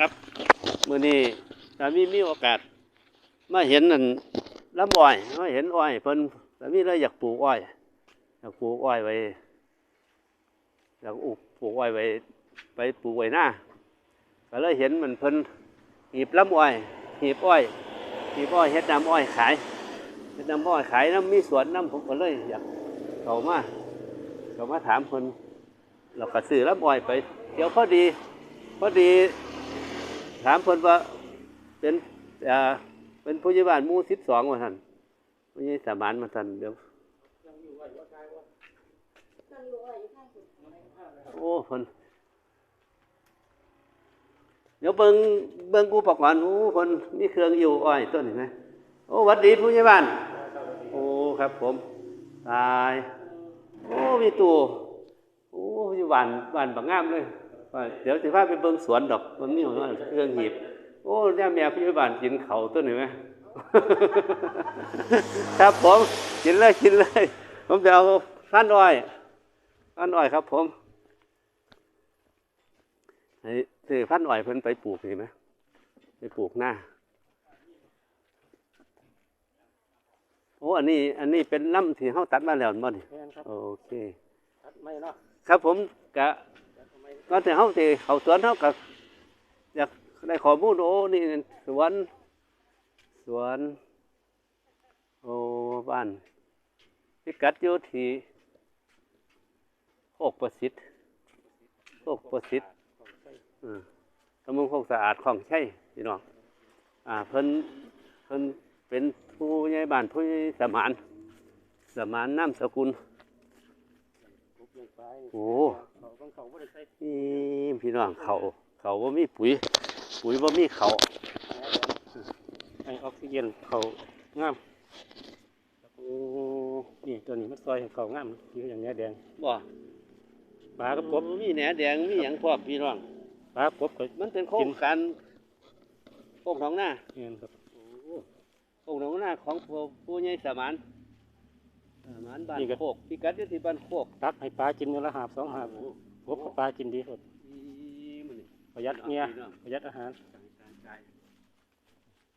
ครับมื้อนี้สามีมีโอกาส มาเห็นนั่นลำอ้อยมาเห็นอ้อยเพิ่นสามีเลยอยากปลูกอ้อย อยากปลูกอ้อยไว้อยากอุปปลูกอ้อยไว้ไปปลูกไว้หน้าก็เลยเห็นมันเพิ่นหีบลำอ้อยหีบอ้อยหีบอ้อยเฮ็ดน้ำอ้อยขายเฮ็ดน้ำอ้อยขายน้ำมีสวนน้ำผมก็เลยอยากเข้ามาเข้ามาถามเพิ่นเราก็ซื้อลำอ้อยไป เดี๋ยวพอดี พอดี ถามเพิ่นว่าเป็นเอ่อเป็นผู้ใหญ่บ้านหมู่สิบสองว่าท่านผู้ใหญ่สามานมาท่านเดี๋ยวโอ้เพิ่นเดี๋ยวเบิงเบิงอุปกรณ์โอ้เพิ่นมีเครื่องอยู่อ้อยต้นเห็นไหมโอ้วัดดีผู้ใหญ่บ้าน โอ้ครับผม ตาย โอ้มีตู้โอ้อยู่บ้านบ้านบักงามเลย ว่าเดี๋ยวสิพาไปเบิ่งสวนดอกมันมีของเครื่องหีบ โอ้ย่าแม่พี่บ้านกินเขาวต้นเห็นไหมครับผมกินเลยกินเลย ผมจะเอาพันอ้อยพันอ้อยครับ ผมให้ซื้อพันอ้อยเพิ่นไปปลูกเห็นไหมไปปลูกหน้าโอ้อันนี้ อันนี้เป็นลำที่เขาตัดมาแล้วบ่นี่แม่นครับโอเค ตัดไม่เนาะ ครับผมกะตัดทำไม ก็แต่เขาที่เขาสวนเขากับอยากได้ขอมูลโอ้นี่สวน สวนโอ้บ้านพิกัดอยู่ที่โคกประสิทธิ์โคกประสิทธิ์อืมตำบลโคกสะอาดของใช่พี่น้องอ่าเพิ่นเพิ่นเป็นผู้ใหญ่บ้านผู้ใหญ่สมานสมานน้ำสกุล ปลูกเลี้ยงไป โอ้เขาต้องเขาบ่ได้ใส่นี่พี่น้องเขาเขาว่ามีปุ๋ย ปุ๋ยว่ามีเขาให้ออกซิเจนเขางามโอ้นี่ตัวนี้มันซอยให้เขางามที่อย่างเนี้ยแดงบ่ปลากับกบมีแหนแดงมีหยังพร้อมพี่น้องปลากับกบก็มันเป็นโครงการโครงท้องหน้าเงี้ยครับโครงท้องหน้าของผู้ผู้ใหญ่สมาน สมานบ้านโคกพิกัดอยู่ที่บ้านโคกตักให้ปลากินวันละหาบสองหาบกบกับปลากินดีครับอีมื้อนี้ประหยัดเงี้ยประหยัดอาหารใจ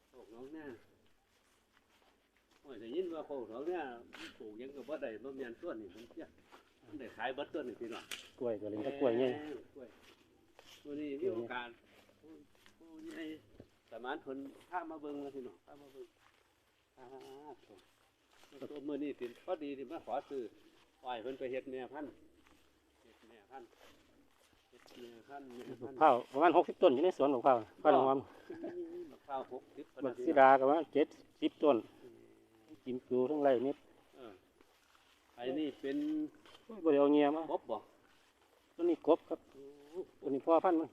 โคกน้องหน้าโอ้ยได้ยินว่าโคกท้องหน้าปลูกหยังก็บ่ได้บ่แม่นต้นนี่ผมเชื่อมันได้ขายเบัดต้นนี่พี่น้อง กล้วยก็เลี้ยงแต่กล้วยเนี่ยกล้วยวันนี้มีโอกาสผู้ผู้ใหญ่สมานเพิ่นพามาเบิ่งแล้วพี่น้องพามาเบิ่งอ่าโถ่ ตัวมื้อนี้สิพอดีที่มาขอซื้ออ้อยเพิ่นไปเฮ็ดแม่พันธุ์เฮ็ดแม่พันธุ์เฮ็ดแม่พันธุ์แม่พันธุ์ข้าวประมาณหกสิบต้นอยู่ในสวนของข้าวข้าวหอมมะพร้าว60พอบักดีซีดาก็ว่าเจ็ดสิบต้นกินปลูทั้งไรนิดเออไอ้นี่เป็นบ่ได้เอาเงี้ยมากบบ่ตัวนี้กบครับตัวนี้พ่อพันธุ์มัน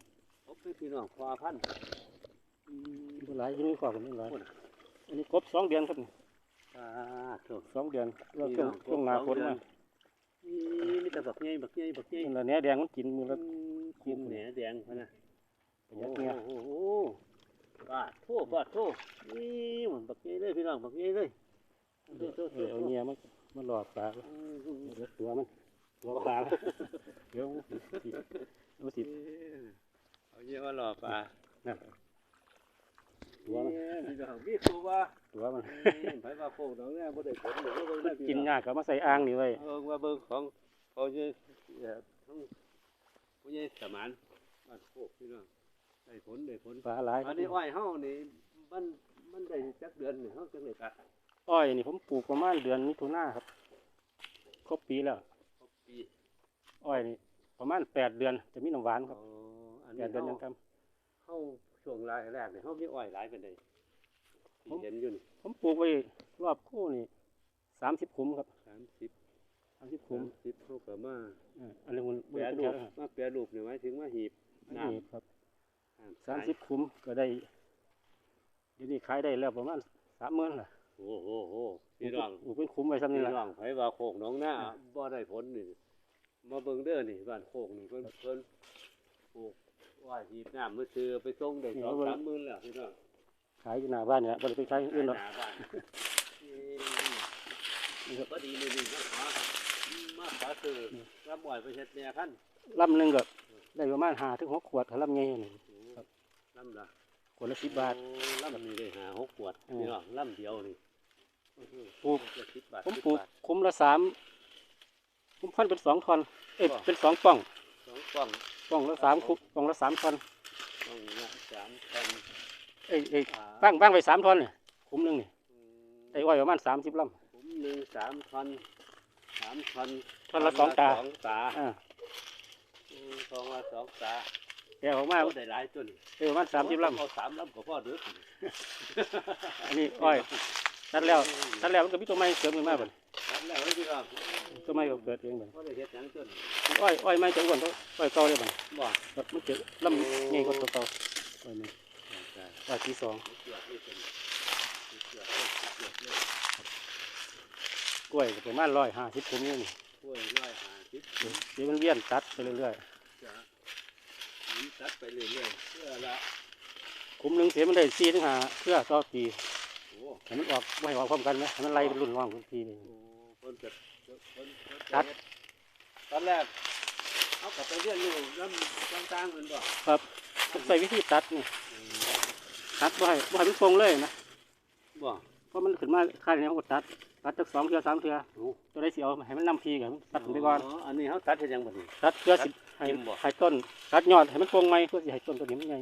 กบคือพี่น้องพอพันธุ์อืมบ่หลายอยี่นี่ขอกันนี่หลายโอ้น่ะอันนี้กบสองเดือนครับนี่ อ่าโถสองเดือนแล้วพี่ช่วงน้องช่วงหนาฝนสองเดือมานนี่มีแต่บักใหญ่บักใหญ่บักใหญ่นั่นละแหนแดงมันกินมือละกินแหนแดงพะนะประหยัดเงี้ยโอ้โหบาดโทษบาดโทษนี่มันบักใหญ่เลยพี่น้องบักใหญ่เลยโทษโทษโทเออษเอาเงี้ยมันมันหลอดปลาอืมเดี๋ยวตัวมันตัวปลาเดี๋ยวมันสิเอาสิเอาเยี่ยว่าหล่อปลานั่น ตัวมันเนี่ยพี่น้องมีครูว่าตัวมันไผว่าโคกน้องเนี่ยบ่ได้ผลหรือว่าเบิ่งได้พี่กินน้องยากก็มาใส่อ่างนี่ไว้เบิ่งว่าเบิ่งของเขาจะเอ่อทั้งผู้ใหญ่สมานบ้านโคกพี่น้องได้ผลได้ผลปลาหลายอันนี้อ้อยเฮานี่มันมันได้จักเดือนนี่เฮาจังได๋ตัดอ้อยนี่ผมปลูกประมาณเดือนมิถุนาครับ ครบปีแล้วครบปีอ้อยนี่ประมาณแปดเดือนจะมีน้ำหวานครับอ๋ออันแปนี้ดเดือนเฮายังทเฮา ช่วงแรกๆนี่เฮามีอ้อยหลายปานใดที่เห็นอยู่นี่ำผมปลูกไว้รอบคู่นี่สามสิบขุมครับ30สามสิบสาขุมมสิบเฮาก็มาเอออันนี้มันแปรรูปมาแปรรูปนี่หมายถึงว่าหีบน้ำนี่ครับน้ำสามสิบขุมก็ได้เดี๋ยวนี้ขายได้แล้วประมาณสามหมื่นล่ะโอ้โหโหพี่น้องปลูกเป็นขุมไว้ซ้ำพี่นี่แหละน้องไผว่าโคกหน้องหน้าบ่ได้ผลนี่มาเบิ่งเด้อนี่บ้านโคกนี่เพิ่นเพิ่นปลูก ว่าหีบน้ำมื้อซื้อไปส่งได้สองสามหมื่นแล้วพี่น้องขายอยู่หน้าบ้านนี่แหละบริไปขายอื่นหรอกหน้าบ้านนี่ก็พอดีเลยนี่มาขอมาขอซื้อรับบ่อยไปเฮ็ดแม่พันธุ์ลำหนึ่งก็ได้ประมาณห้าถึงหกขวดถ้าลำใหญ่นี่ลลำละขวดละสิบบาทโอ้ลำนี่ได้หาหกขวดอืมนี่หรอลำเดียวนี่ปลูกขวดละสิบบาทผมสิบปลูกบาทคุ้มละสามคุ้มพันเป็นสองทอนเอ้ยบ่เป็นสองป่องสองกล่อง ป่องละสามคุป่องละสามทอนกล่องละสามพันเอ้ยเอ้ยอ่าบ้างบ้างไปสามทอนเนี่ยคุ้มหนึงนี่อืมได้อ้อยประมาณสามสิบลผมหนึ่งสามพันสามพันทอนละสองตาสองตาำอ่าอืมทองละสองตาแกออกมาโอ้ได้หลายตัวนี่ได้ประมาณสามสิบลเอาสามลำก็พอเด้อำอันนี้อ้อยตัดแล้วตัดแล้วมันก็มีตัวไม้เสริมขึ้นมาบ่ดตัดแล้วไม่พี่น้องตั วไม้ก็เกิดเองบ่ดพอได้เฮ็ดหยังตัวนี้อ้อยอ้อยไม้จะอ้วนตัวอ้อยเก่าเลยบ่ดบ่แบบมันเจอลำใหญ่กว่าตัวเก่าอ้อยไม้อ้อยที่สองเกือบนี่เป็นเกือบเลยเกือบเลยกล้วยก็ประมาณร้อยห้าสิบคุ้มนี่นี่กล้วยร้อยห้าสิบเดี๋ยวมันเวียนตัดไปเรื่อยจะนี่ตัดไปเรื่อยๆเพื่อละๆคุ้มหนึ่งเสียมันได้สี่ถึงห้าเพื่อต่อปีโอ้ให้มันออกไม่ให้ออกพร้อมกันไหมให้มันไล่เป็นรุ่นร่องทุกทีเลยโหเพิ่นจะเพิ่นเพิ่นจะ ตัดเฮ็ตอนแรกเอากลับไปเรียนอยู่ลำต่างๆเหมือนบ่ครับต้องใส่วิธีตัดนี่ตัดบ่ให้บ่ให้มันทรงเลยนะบ่เพราะมันขึ้นมาค่ายนี้เขาก็ตัดตัดจากสองเทือสามเทือโอ้ตัวได้สิเอาให้มันนำพีกันตัดขึ้นไปก่อนอันนี้เขาตัดเฮ็ดหยังบ่นี่ตัดเพื่อสิให้จิ้มบ่ให้ต้นตัดยอดให้มันทรงไหมเพื่อสิให้ต้นตัวนี้มันใหญ่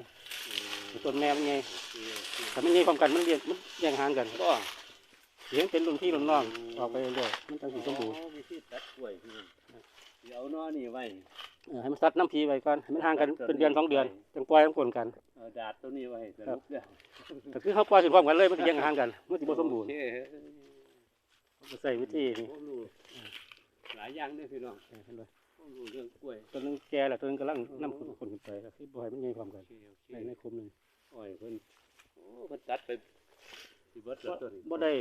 ให้ต้นแม่มันใหญ่โอเคโอเคถ้ามันใหญ่พร้อมกันมันเรียงมันแย่งห่างกันบ่ เสียงเป็นรุ่นพี่รุ่นน้องออกไปเรื่อยๆมันต้องสิสมบูรณ์อ๋อวิธีตัดกล้วยพี่เดี๋ยวเนาะนี่ไว้เออให้มันตัดน้ำพีไว้ก่อนให้มันห่างกันเป็นเดือนสองเดือนจังปล่อยมันปนกันเอาดาดตัวนี้ไว้สรุปแล้วแต่คือเขาปล่อยสิพร้อมกันเลยมันสิแย่งห่างกันมันสิบ่สมบูรณ์โอเคเขาก็ใส่วิธีนี่ผมรู้หลายอย่างเด้อพี่น้องเออเห็นเลยผมรู้เรื่องกล้วยตัวหนึงแก่แล้วตัวหนึงกำลังนำคนคนขึ้นไปก็คือบ่ให้มันใหญ่พร้อมโอกันเคโอเคในในคุมหนึงอ้อยเพิ่นโอ้เพิ่นตัดไปสิเบิดแล้วตัวนี้บ่ได้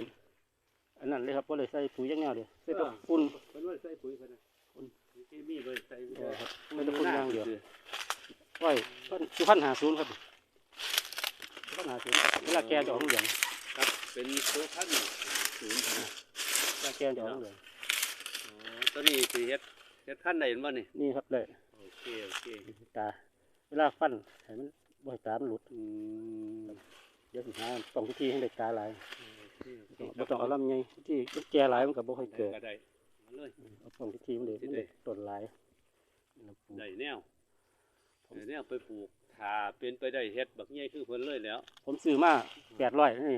อันนั้นเลยครับบ่ได้ใส่ปุ๋ยอย่างเงี้ยเดียวใส่แตัวฝุ่นเพิ่นว่าใส่ปุ๋ยเพิ่นน่ะฝุ่นมีเคมีเพิ่นใส่เออครับใส่แตัวฝุ่นอย่างเดียวคือไว้พันคือพันหาศูนย์ครับพันหาศูนย์เวลาแก่จะออกเหลืองครับ เป็นตัวพันธุ์ศูนย์นะเวลาแก่จะออกเหลืองอ๋อตัวนี้สิเฮ็ดเฮ็ดพันธุ์ได้เห็นบ่นี่นี่ครับเลยโอเคโอเคตาเวลาฟันให้มันบ่ให้ตามันหลุดอืมเดี๋ยวสิหาต้องวิธีให้ได้ตาหลายโอเคโอเค บ่ต้องเอาลำใหญ่ที่มันแก่หลายมันก็บ่ค่อยเกิดก็ได้มาเลยเอาต้องวิธีมันได้มันได้ต้นหลายน้ำปูได้แนวได้แนวไปปลูกถ้าเป็นไปได้เฮ็ดบักใหญ่คือเพิ่นเลยแล้ว ผมซื้อมา800นี่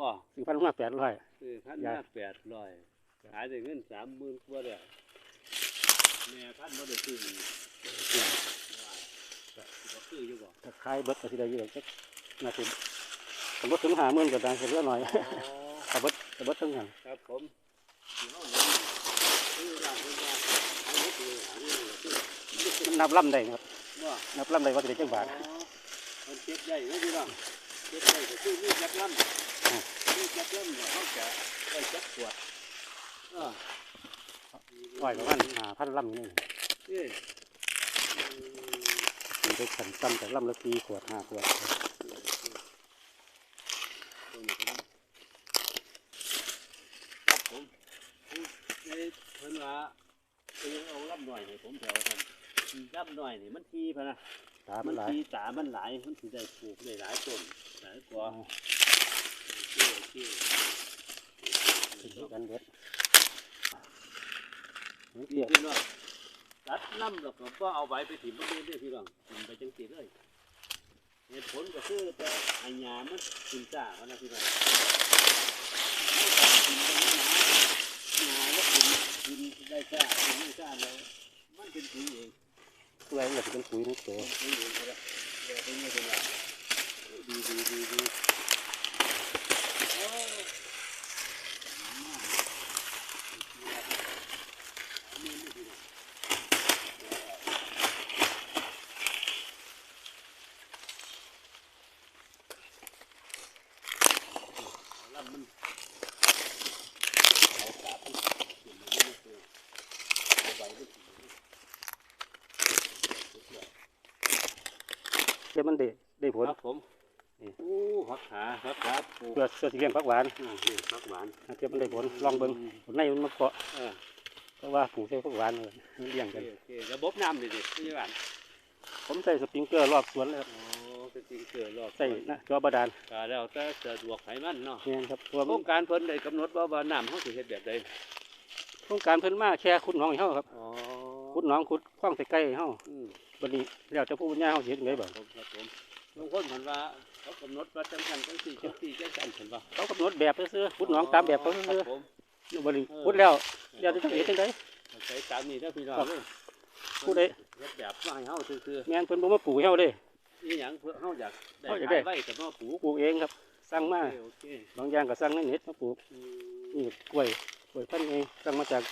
บ่ซื้อพันมา800คือพันยามาแปดร้อยขายได้เงินสามหมื่นกว่าแล้วแม่พันบ่ได้ซื้ออีกว่าบ่ซื้ออยู่บ่ถ้าขายเบิดก็สิได้อยู่จักน่าสิ สมมุติถึง50,000ก็ได้เหลือหน่อยอ๋อถ้าเบิดถ้าเบิดทั้งนั้นครับผมที่ห้องนี้คือร้านเพิ่นว่าเอาเฮ็ดเลยหาเงินเลยคือมันนับลำได้นะครับบ่นับลำได้ว่าสิได้จักบาทอ๋อมันเก็บได้ไหมพี่น้องเก็บได้ก็คือมีจักลำมีจักลำเนี่ยเขาจะได้จักขวดอ่าอ้อยประมาณ5,000ลำนี่เอ้ยมันไปขันซ้ำจากลำละ4ขวด5ขวด ครับผมในเพิ่นว่าเพิ่นเอาลำ หน่อยให้ผมแถวท่านลำหน่อยนี่มันทีพะนะตามัมันนหลายทีตามันหลายมันสิได้ปลูกได้หลายต้นหลายกว่าโอเคโอเคเป็นกันเบิดนี่เกี่ยวพี่น้องตัดลำแล้วก็บ่เอาใบไปถิ่มมันเรื่อยๆพี่น้องถิ่มไปจังซี่เลยเหตุผลก็คือแต่อัญญามันกินจ้าพะนะพี่น้องกินไปหนาหนาแล้ว กินได้จ้ากินไม่จ้าแล้วมันเป็นปุ๋ยเองอะไรมันเป็นปุ๋ยทั้งตัวปุ๋ยเองก็ได้เดี๋ยวเป็นไม่เป็นไรดีดีดีดีโอ้ลำมันเอากาบมันกินมันไม่เจอเอาใบมันกิน เดี๋ยวมันได้ได้ผลครับผมนี่โอ้ผักขาผักขาปลูกเพื่อเสื้อสีเหลืองผักหวานอ่านี่ผักหวานเดี๋ยวมันได้ผลลองเบิ่งผลในมันมาเกาะเออเพราะว่าปลูกใส่ผักหวานเลยมันเลี้ยงโอเคกันโอเคระบบน้ำนี่ดิพี่หวานผมใส่สปริงเกอร์รอบสวนเลยครับโอ้เป็นจริงเกิดรอบใส่นะจอบาดาลกาแล้วแต่สะดวกให้มันเนาะแม่นครับเพราะว่าโครงการเพิ่นได้กำหนดว่าว่าน้ำเฮาสิเฮ็ดแบบใดโครงการเพิ่นมาแค่ขุดหนองให้เฮาครับอ๋อขุดหนองขุดคลองใส่ไก่ให้เฮาอืม บัดนี้แล้วแต่ผู้ปัญญาเฮาสิเฮ็ดจังไดบ่ผมครับผมบางคนเพิ่นว่าเขากำหนดว่าจังซั่นจังซี่จังซี่จังซั่นเพิ่นว่าเขากำหนดแบบซื่อๆขุดหนองตามแบบเขาคซื่อรับผมๆอยู่บัดนี้ขุดแล้วแล้วจะเฮ็ดจังไดใช้ตามนี้เด้อพี่น้องครับเด้อผู้ใดเฮ็ดแบบมาให้เฮาซื่อแม่นเพิ่นบ่มาปลูกให้เฮาเด้ๆอีหยังเพื่อเฮาอยากได้เฮาอยากได้ขายไว้ก็มาปลูกปลูกเองครับสั่งมาโอเคโอเคบางอย่างก็สั่งในเน็ตมาปลูกอืนี่มกล้วยกล้วยพันธุ์เองสั่งมาจาก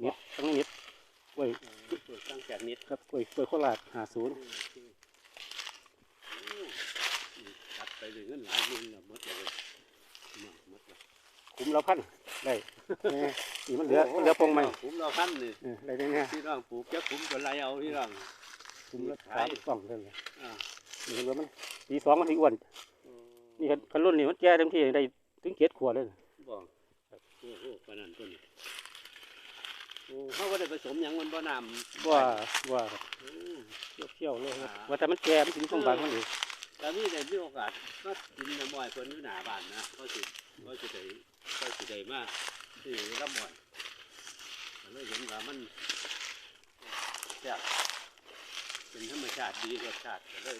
เน็ตสั่งในเน็ตก ล้วยเออเปิดตั้งแต่นิดครับกล้วยกล้วยโคราช50ตัดไปเลยเงินหลายหมื่นล้วหมดเลยหมดเลยคุ้มเราพันได้นี่มันเหลือมันเหลือปงใหม่ผมเราพันนี่ออได้แน่พี่น้องปลูกจะคุ้มกับไรเอาพี่น้องคุ้มและสามกล่องเท่านั้นอ่านี่เหลือมันปีสองมันสิอ้วนนี่คันรุ่นนี่มันแก่เต็มที่ได้ถึงเจ็ดขวดเลยบอกโอ้โหปานนั้นต้น เขาก็ได้ผสมหยังมันบ่น้ำว่าว่าครับโอ้เที่ยวๆเลยครับว่าแต่มันแก่มันถึงช่วงบางมันอยู่แล้วนี่ได้มีโอกาสมากินน้ำมอยเพิ่นอยู่หน้าบ้านนะก็สิก็สิได้ก็สิได้มาซื้อน้ำมอยก็เลยเห็นว่ามันแซ่บเป็นธรรมชาติดีรสชาติก็เลย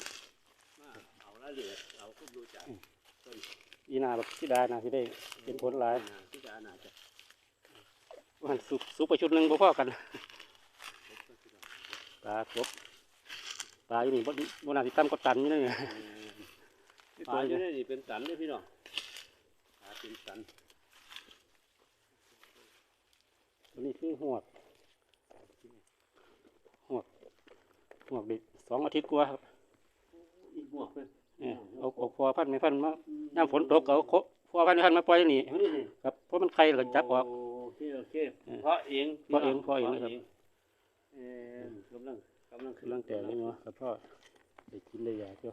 มาเอาละเหลือเอาก็ดูจากต้นอีนาแบบที่ดานาที่ได้เป็นผลหลายนาที่จะน่าจะ มันสุกสุกไปชุดหนึ่งบ่พอกันปลาครบปลาอยู่นี่บ่บ่น่าสิตั้มก็ตันอยู่นี่ปลาอยู่ในนี่เป็นสันเลยพี่น้องปลาเป็นสันตัวนี้คือหวกหวกหวกเด็กสองอาทิตย์กว่าครับอีกบวกเลยเนี่ยเอาเอาพอพันไม่พันมาย่ามฝนตกเอาโคพอพันไม่พันมาปล่อยนี่ครับเพราะมันไข่แล้วก็จับออกโอ เคโอเคเพราะเองเพราะเองเพราะเองนะครับเออกำลังกำลังกำลังแต่นี่เนาะครับพ่อได้กินได้ยาเจ้า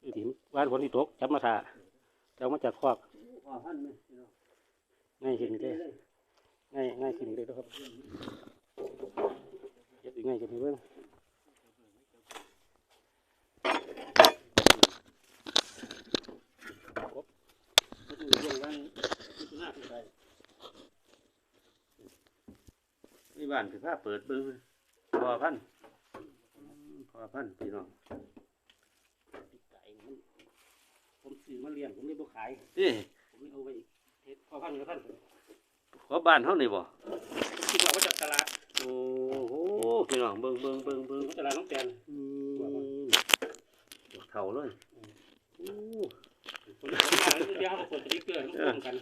ไอ้ถิ่มบ้านฝนที่ตกจับมาถ่าจะเอามาจากคอกพอพันไหมพี่น้องง่ายขึ้นอีกเลยง่ายง่ายขึ้นอีกเลยนะครับเย็บอีกง่ายขึ้นอีกเบิ่ง ก็คือเรื่องวันพิจารณาที่ใดนี่บ้านคือผ้าเปิดเบิ้งพอพันพอพันพี่น้องไก่มันผมซื้อมาเลี้ยงผมเลยบ่ขายนี่ผมเลยเอาไว้เฮ็ดพ่อพันธุ์กับพันธุ์ขอบ้านเท่านี่บ่คิดว่ามาจากตลาดโอ้โหพี่น้องเบิ้งเบิ้งเบิ้งเบิ้งมาตลาดน้องแตนอืมเท่าเลยโอ้คนละคนมาแล้วเดี๋ยวเขาก็กดสติ๊กเกอร์ต้องป้องกัน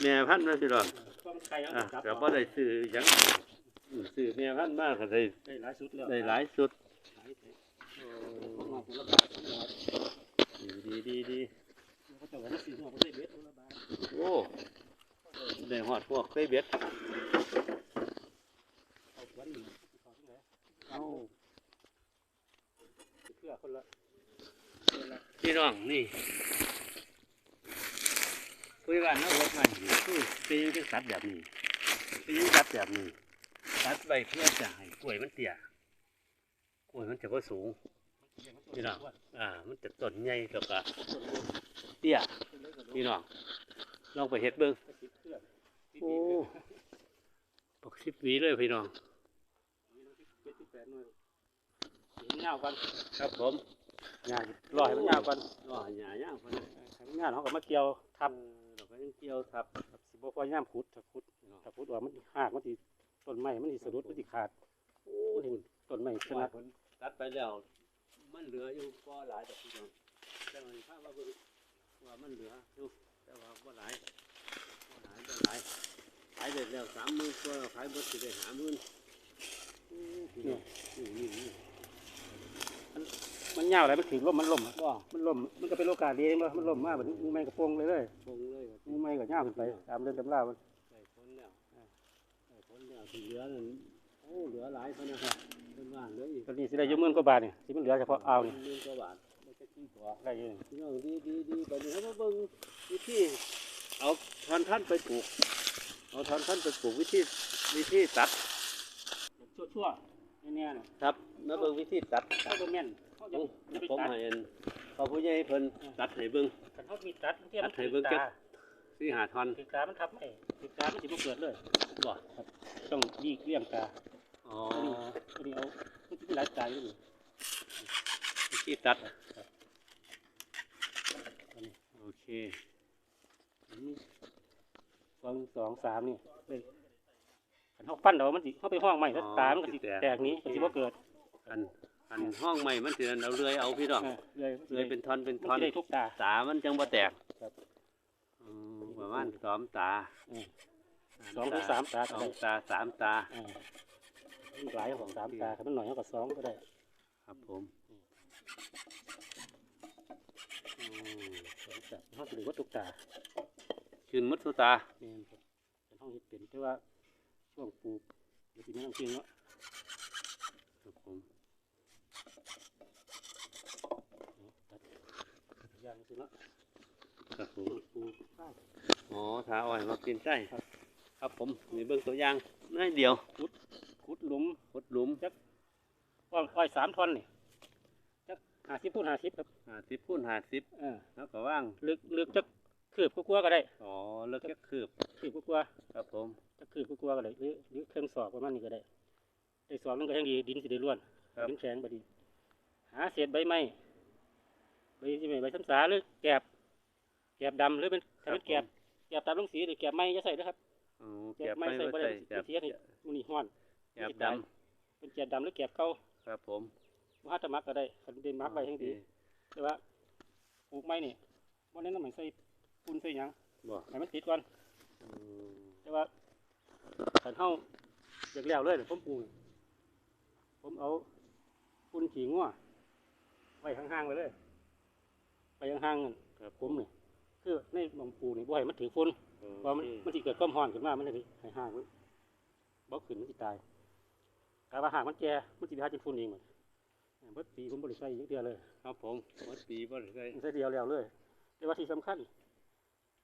แม่พันธุ์นะพี่น้องก็มันใครเอาอะจับก็บ่ได้ซื้อหยังอืม ซื้อแม่พันธุ์มากก็ได้ได้หลายสุดแล้วได้หลายสุดหลายสุดมาคนละบาทคนละบาทดีดีดีเขาจะว่ามันซื้อหัวเขาได้เบ็ดคนละบาทโอ้ได้ฮอดพวกเคยเบ็ดเอาขวัญหนึ่งเอาที่ไหนเอาเพื่อคนละคนละพี่น้องนี่คุยบ้านเฮาเฮ็ดมานี่คือเป็นจังสัตว์แบบนี้เป็นจังสัตว์แบบนี้ ตัดไว้เพื่อจะให้กล้วยมันเตี้ยกล้วยมันจะบ่สูงพี่น้องอ่า มันจะต้นใหญ่แล้วก็เตี้ยพี่น้องลองไปเฮ็ดเบิ่งโอ้ปกสิบหวีเลยพี่น้องเงากันครับผมเงาลอยมันเงากันรอหยาย่างพอนะเงาเขาก็มาเกี่ยวทับเราก็ยังเกี่ยวทับครับสิบ่พอย่ามขุดถ้าขุดถ้าขุดว่ามันหากมันสิต้ นไม้มันสิสะดุดมันสิขาดโอ้มันสิต้นไม้ขขนานาดดผลตัดไปแล้ว มันเหลืออยู่ก็หลายแต่พี่น้องแต่มันถ้าว่าเบิ่งว่ามันเหลืออยู่แต่ว่าบ่หลายบ่หลายบ่หลายขายได้แล้วสามหมื่นก็ขายหมดสิได้หาหมื่นโอ้พี่น้องนี่นี่นี่มันเงาอะไรมันถึงลมมันล่มอะบ่มันล่มมันก็เป็นโอกาสดีเองบ่มันล่มมากแบบนี้มือไม้กระโปรงเลยเลยคงเลยว่ามือไม้ก็เงาขึ้นไปตามเรื่องตำรามันได้ผลแล้วอ่าได้ผล แล้วที่เหลือนั่นโอ้เหลือหลายคนนะครับเป็นว่าเหลืออีกตอนนี้สิได้อยุ่หมื่นกว่าบาทนี่สิมันเหลือเฉพาะเอาวนี่หมื่นกว่าบาทไม่ใช่ที่ตัวได้อยังพี่น้องดีดีดีตอนนี้เขามาเบิ่งวิธีเอาท่อนท่านไปปลูก เอาท่อนท่านไปปลูกวิธีวิธีตัดชั่วๆเนี่ยๆน่ะครับมาเบิ่งวิธีตัดเขาบ่แม่นเขาจะจะไปตัดนะให้เห็นพอผู้ใหญ่เพิ่นตัดให้เบิ่ง คันเขามีตัดเทียมตัดให้เบิ่งตาเก็บ สิหาทอนถือตามันทับไม่ถือตามันสิบ่เกิดเลยบ่ต้องยีกเลี่ยงตาอ๋ออันนี้เอามันสิหลายตาอยู่นี่ที่ตัดอันนี้โอเคอันนี้สองสองสามนี่เลยคันเขาปั้นเอามันสิเขาไปห้องใหม่ถ้าตามันก็สิแตกหนี้มันสิบ่เกิดอันอันห้องใหม่มันสิเอาเลื่อยเอาพี่น้องเออเลยเลื่อยเป็นท่อนเป็นมันท่อนสิได้ทุกตาตา มันจังบ่แตกครับอื มประมาณสองตาเออสองถึงสามตาสก็องได้ตาสามตาเออมันหลายของสามตาคันมันหน่อยเขาก็สองก็ได้ครับผมอืมสองตาเขาถือว่าทุกตาขึ้นหมดทุกตาแม่นครับเป็นห้องเฮ็ดเป็นแต่ว่าช่วงปลูกเดี๋ยวสิแม่นำจริงเนาะครับผมตัดอย่างสิเนาะ ครับผมปลูกข้าวอ๋อถ้าอ้อยมากินไส้ครับครับผมนี่เบิ่งตัวอย่างน้อยเดียวขุดหลุมขุดหลุมอ้อยอ้อยสามท่อนนี่จักห้าสิบพูนห้าสิบครับห้าสิบคูณห้าสิบเออแล้วก็ว่างลึกลึกจักคืบกลัวาๆก็ได้อ๋อเลิกแค่คืบคืบกลัวาครับผมๆจักคืบกลัวาๆก็ได้หรือหรือเครื่องสอบประมาณนี้ก็ได้ได้สอบมันก็ยังดีดินสิได้ร่วนครับดินแข็งบดีหาเศษใบไม้ใบที่ไม่ใบซ้ำสาหรือแกบ แกบดำหรือเป็นถ้าเป็นแกบแกบตามลงสีหรือแกบไม้จะใส่นะครับอ๋อแกเก็บบไม้ไม่ใส่ไว้บ่ได้ใส่เสียนี่มันนี่ห้อนแก็บดเป็นแกบดำหรือแกบเก่าำครับ ผมว่าถ้ามักก็ได้คันได้มักไว้ให้ดีโอเคแต่ว่าปลูกไม้นี่วันนั้นมันใส่ปูนใส่หยังบ่ให้มันติดก่อนอืมแต่ว่าขันเฮาอยากแล้วเลยเนี่ยผมปลูกนี่ผมเอาปูนขี้งัวไว้ห่างๆไปเลย ไปห่างๆนั่นครับผมนี่ คือในหมองปลูกนี่บ่ให้มันถือฝุ่นเพราะมันมันสิเกิดความร้อนขึ้นมามันเลยให้ห่างมันบ่ขึ้นมันสิตายกาว่าหากมันแก่มันสิไปหาจินฝุ่นเองหมดเบิดปีผมบ่ได้ใส่อีกเดียวเลย ครับผมวัดปีบ่ได้ใส่มันใส่เดียวแล้วเลย แต่ว่าที่สำคัญ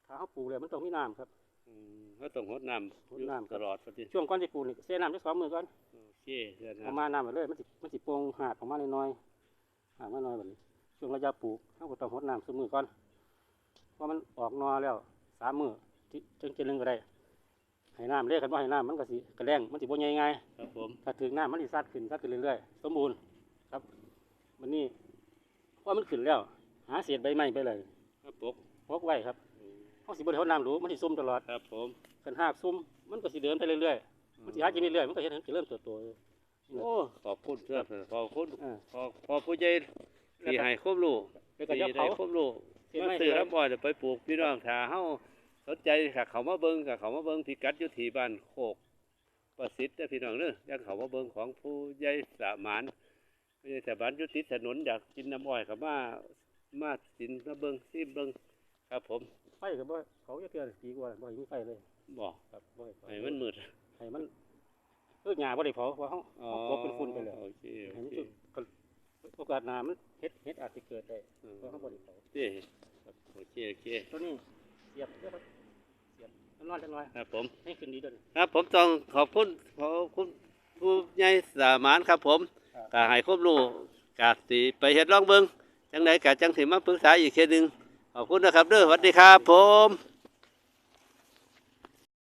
ถ้าเขาปลูกแล้วมันต้องมีน้ำครับอืมเขาต้องรดน้ำรดน้ำตลอดปฏิช่วงก่อนที่ปลูกนี่เสียน้ำจักสองมือก่อนโอเคเดือนเอานะมาน้ำไปเลยมันสิมันสิโปร่งหาดออกมาน้อยๆหาดมาน้อยแบบนี้ช่วงระยะปลูกเขาก็ต้องรดน้ำสมือก่อน เพราะมันออกนอแล้วสามมือที่จึงจะลึงก็ได้ให้น้ำเรียกกันว่าให้น้ำมันก็สิกระแรงมันสิบ่ใหญ่ไงครับผมถ้าถึงน้ำมันสิซัดขึ้นซัดขึ้นเรื่อยๆสมบูรณ์ครับมันนี่เพราะมันขึ้นแล้ว หาเศษใบไม้ไปเลยครับปกพกไว้ครับเขาสิบริหารน้ำรู้มันสิซุ่มตลอดครับผมกันหากซุ่มมันก็สิเดินไปเรื่อยๆมันสิหากินเรื่อยๆมันก็เห็นจะเริ่มเติบโตโอ้ขอบคุณเพื่อนขอบคุณอ่าขอขอผู้ใหญ่ที่ให้ควบรู้แล้วก็ที่ยับได้เขาควบรู้เห็นไห มมาซื้อแล้วบ่อยเดี๋ยวไปปลูกพี่น้องถ้าเฮาสนใจค่ะเขามาเบิ่งค่ะเขามาเบิ่งพิกัดอยู่ที่บ้านโคกประสิทธิ์เด้อพี่น้องเด้อยังเขามาเบิ่งของผู้ใหญ่สามานผู้ใหญ่สามานอยู่ติดถนนอยากกินน้ำอ้อยก็มามากินมาเบิ่งซิมเบิ่งครับผมไฟก็บ่เขาจะเกินปีกว่าบ่ให้มีไฟเลยบ่ครับบ่ให้ไฟให้มันมืดให้มันเออหญ้าบ่ได้เผาเพราะเขาอ๋อเขากบเป็นฝุ่นไปเลยโอเคให้โอมันเคสุดก็ โอกาสหน้ามันเฮ็ดเฮ็ดอาจจะเกิดได้อืมเพราะเขาบ่ได้เผาเด้โอเคโอเคตัวนี้เสียบเด้อครับเสียบมันนอนจังน้อยครับ ผมให้ขึ้นดีเด้อนี่ครับ ผมต้องขอบคุณขอบคุณผู้ใหญ่สามานครับ ผมครับก็ให้ความรู้กาสิไปเฮ็ดลองเบิ่งจังไดก็จังสิมาปรึกษาอีกเทื่อหนึงขอบคุณนะครับเด้อสวัสดีครับผม